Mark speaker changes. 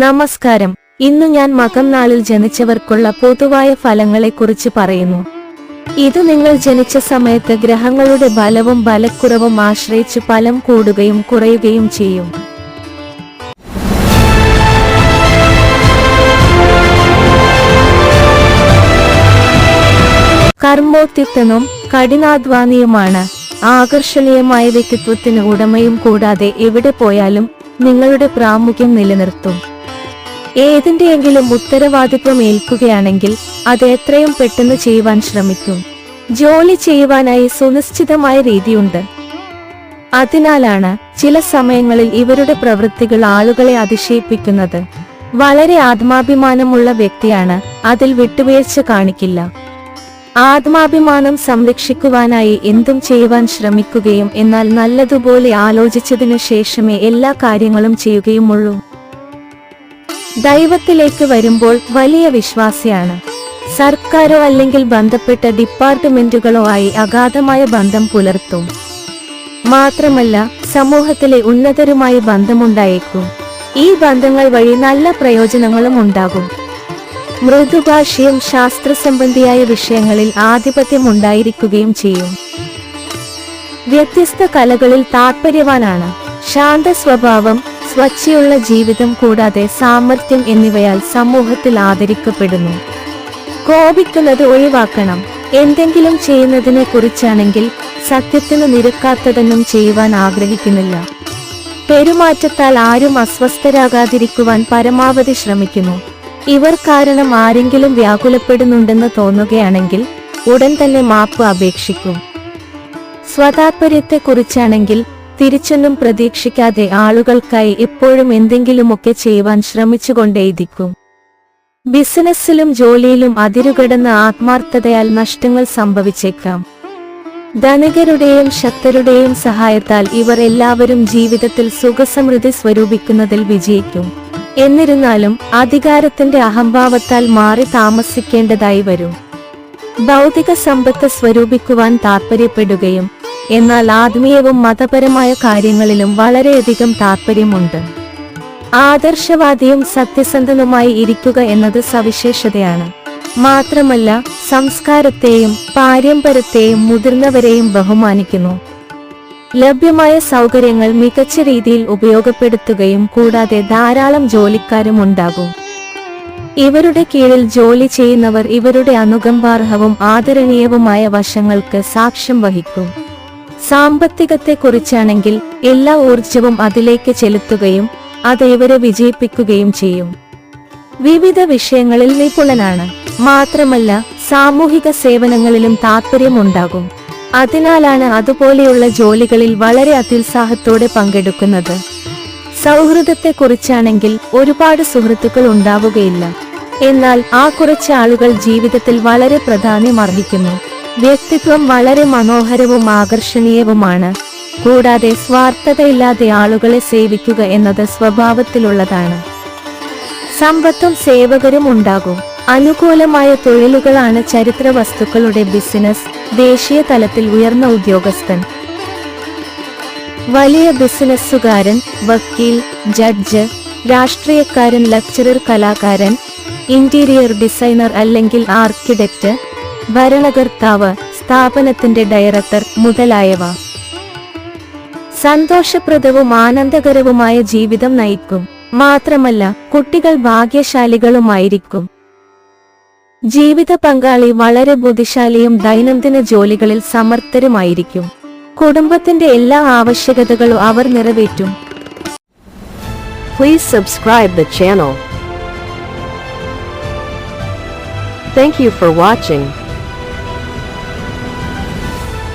Speaker 1: നമസ്കാരം. ഇന്ന് ഞാൻ മകം നാളിൽ ജനിച്ചവർക്കുള്ള പൊതുവായ ഫലങ്ങളെക്കുറിച്ച് പറയുന്നു. ഇത് നിങ്ങൾ ജനിച്ച സമയത്ത് ഗ്രഹങ്ങളുടെ ബലവും ബലക്കുറവും ആശ്രയിച്ച് ഫലം കൂടുകയും കുറയുകയും ചെയ്യും. കർമ്മോത്യുക്തനും കഠിനാധ്വാനിയുമാണ്. ആകർഷണീയമായ വ്യക്തിത്വത്തിന് ഉടമയും കൂടാതെ എവിടെ പോയാലും നിങ്ങളുടെ പ്രാമുഖ്യം നിലനിർത്തും. ഏതിന്റെയെങ്കിലും ഉത്തരവാദിത്വം ഏൽക്കുകയാണെങ്കിൽ അത് എത്രയും പെട്ടെന്ന് ചെയ്യുവാൻ ശ്രമിക്കും. ജോലി ചെയ്യുവാനായി സുനിശ്ചിതമായ രീതിയുണ്ട്. അതിനാലാണ് ചില സമയങ്ങളിൽ ഇവരുടെ പ്രവൃത്തികൾ ആളുകളെ അതിശയിപ്പിക്കുന്നത്. വളരെ ആത്മാഭിമാനമുള്ള വ്യക്തിയാണ് അതിൽ വിട്ടുവീഴ്ച കാണിക്കില്ല. ആത്മാഭിമാനം സംരക്ഷിക്കുവാനായി എന്തും ചെയ്യുവാൻ ശ്രമിക്കുകയും എന്നാൽ നല്ലതുപോലെ ആലോചിച്ചതിനു ശേഷമേ എല്ലാ കാര്യങ്ങളും ചെയ്യുകയുമുള്ളൂ. ദൈവത്തിലേക്ക് വരുമ്പോൾ വലിയ വിശ്വാസിയാണ്. സർക്കാരോ അല്ലെങ്കിൽ ബന്ധപ്പെട്ട ഡിപ്പാർട്ട്മെന്റുകളോ ആയി അഗാധമായ ബന്ധം പുലർത്തും. മാത്രമല്ല സമൂഹത്തിലെ ഉന്നതരുമായി ബന്ധമുണ്ടായേക്കും. ഈ ബന്ധങ്ങൾ വഴി നല്ല പ്രയോജനങ്ങളും ഉണ്ടാകും. മൃദുഭാഷയും ശാസ്ത്ര സംബന്ധിയായ വിഷയങ്ങളിൽ ആധിപത്യം ഉണ്ടായിരിക്കുകയും ചെയ്യും. വ്യത്യസ്ത കലകളിൽ താൽപര്യവാനാണ് ശാന്ത സ്വഭാവം സ്വച്ഛയുള്ള ജീവിതം കൂടാതെ സാമർത്ഥ്യം എന്നിവയാൽ സമൂഹത്തിൽ ആദരിക്കപ്പെടുന്നു. കോപിക്കുന്നത് ഒഴിവാക്കണം. എന്തെങ്കിലും ചെയ്യുന്നതിനെ കുറിച്ചാണെങ്കിൽ സത്യത്തിന് നിരക്കാത്തതൊന്നും ചെയ്യുവാൻ ആഗ്രഹിക്കുന്നില്ല. പെരുമാറ്റത്താൽ ആരും അസ്വസ്ഥരാകാതിരിക്കുവാൻ പരമാവധി ശ്രമിക്കുന്നു. ഇവർ കാരണം ആരെങ്കിലും വ്യാകുലപ്പെടുന്നുണ്ടെന്ന് തോന്നുകയാണെങ്കിൽ ഉടൻ തന്നെ മാപ്പ് അപേക്ഷിക്കും. സ്വതാത്പര്യത്തെക്കുറിച്ചാണെങ്കിൽ തിരിച്ചൊന്നും പ്രതീക്ഷിക്കാതെ ആളുകൾക്കായി എപ്പോഴും എന്തെങ്കിലുമൊക്കെ ചെയ്യുവാൻ ശ്രമിച്ചുകൊണ്ടേയിരിക്കും. ബിസിനസ്സിലും ജോലിയിലും അതിരുകടന്ന ആത്മാർത്ഥതയാൽ നഷ്ടങ്ങൾ സംഭവിച്ചേക്കാം. ധനികരുടെയും ശക്തരുടെയും സഹായത്താൽ ഇവർ എല്ലാവരും ജീവിതത്തിൽ സുഖസമൃദ്ധി സ്വരൂപിക്കുന്നതിൽ വിജയിക്കും. എന്നിരുന്നാലും അധികാരത്തിന്റെ അഹംഭാവത്താൽ മാറി താമസിക്കേണ്ടതായി വരും. ഭൗതിക സമ്പത്ത് സ്വരൂപിക്കുവാൻ താൽപ്പര്യപ്പെടുകയും എന്നാൽ ആത്മീയവും മതപരമായ കാര്യങ്ങളിലും വളരെയധികം താൽപ്പര്യമുണ്ട് ആദർശവാദിയും സത്യസന്ധനുമായി ഇരിക്കുക എന്നത് സവിശേഷതയാണ്. മാത്രമല്ല സംസ്കാരത്തെയും പാരമ്പര്യത്തെയും മുതിർന്നവരെയും ബഹുമാനിക്കുന്നു. ലഭ്യമായ സൗകര്യങ്ങൾ മികച്ച രീതിയിൽ ഉപയോഗപ്പെടുത്തുകയും കൂടാതെ ധാരാളം ജോലിക്കാരും ഉണ്ടാകും. ഇവരുടെ കീഴിൽ ജോലി ചെയ്യുന്നവർ ഇവരുടെ അനുകമ്പാർഹവും ആദരണീയവുമായ വശങ്ങൾക്ക് സാക്ഷ്യം വഹിക്കും. സാമ്പത്തികത്തെക്കുറിച്ചാണെങ്കിൽ എല്ലാ ഊർജവും അതിലേക്ക് ചെലുത്തുകയും അതേവരെ വിജയിപ്പിക്കുകയും ചെയ്യും. വിവിധ വിഷയങ്ങളിൽ നിപുണനാണ്. മാത്രമല്ല സാമൂഹിക സേവനങ്ങളിലും താൽപ്പര്യമുണ്ടാകും അതിനാലാണ് അതുപോലെയുള്ള ജോലികളിൽ വളരെ അത്യുത്സാഹത്തോടെ പങ്കെടുക്കുന്നത്. സൗഹൃദത്തെക്കുറിച്ചാണെങ്കിൽ ഒരുപാട് സുഹൃത്തുക്കൾ ഉണ്ടാവുകയില്ല. എന്നാൽ ആ കുറച്ച് ആളുകൾ ജീവിതത്തിൽ വളരെ പ്രാധാന്യമർഹിക്കുന്നു. വ്യക്തിത്വം വളരെ മനോഹരവും ആകർഷണീയവുമാണ്. കൂടാതെ സ്വാർത്ഥതയില്ലാതെ ആളുകളെ സേവിക്കുക എന്നത് സ്വഭാവത്തിലുള്ളതാണ്. സമ്പത്തും സേവകരും ഉണ്ടാകും. അനുകൂലമായ തൊഴിലുകളാണ് ചരിത്ര വസ്തുക്കളുടെ ബിസിനസ് ദേശീയ തലത്തിൽ ഉയർന്ന ഉദ്യോഗസ്ഥൻ. വലിയ ബിസിനസ്സുകാരൻ വക്കീൽ ജഡ്ജ് രാഷ്ട്രീയക്കാരൻ ലക്ചറർ കലാകാരൻ ഇന്റീരിയർ ഡിസൈനർ അല്ലെങ്കിൽ ആർക്കിടെക്റ്റ് ഭരണകർത്താവ് സ്ഥാപനത്തിന്റെ ഡയറക്ടർ മുതലായവ. സന്തോഷപ്രദവും ആനന്ദകരവുമായ ജീവിതം നയിക്കും. മാത്രമല്ല കുട്ടികൾ ഭാഗ്യശാലികളുമായിരിക്കും. ജീവിത പങ്കാളി വളരെ ബുദ്ധിശാലിയും ദൈനംദിന ജോലികളിൽ സമർത്ഥരുമായിരിക്കും. കുടുംബത്തിന്റെ എല്ലാ ആവശ്യകതകളും അവർ നിറവേറ്റും.
Speaker 2: Please subscribe the channel. Thank you for watching.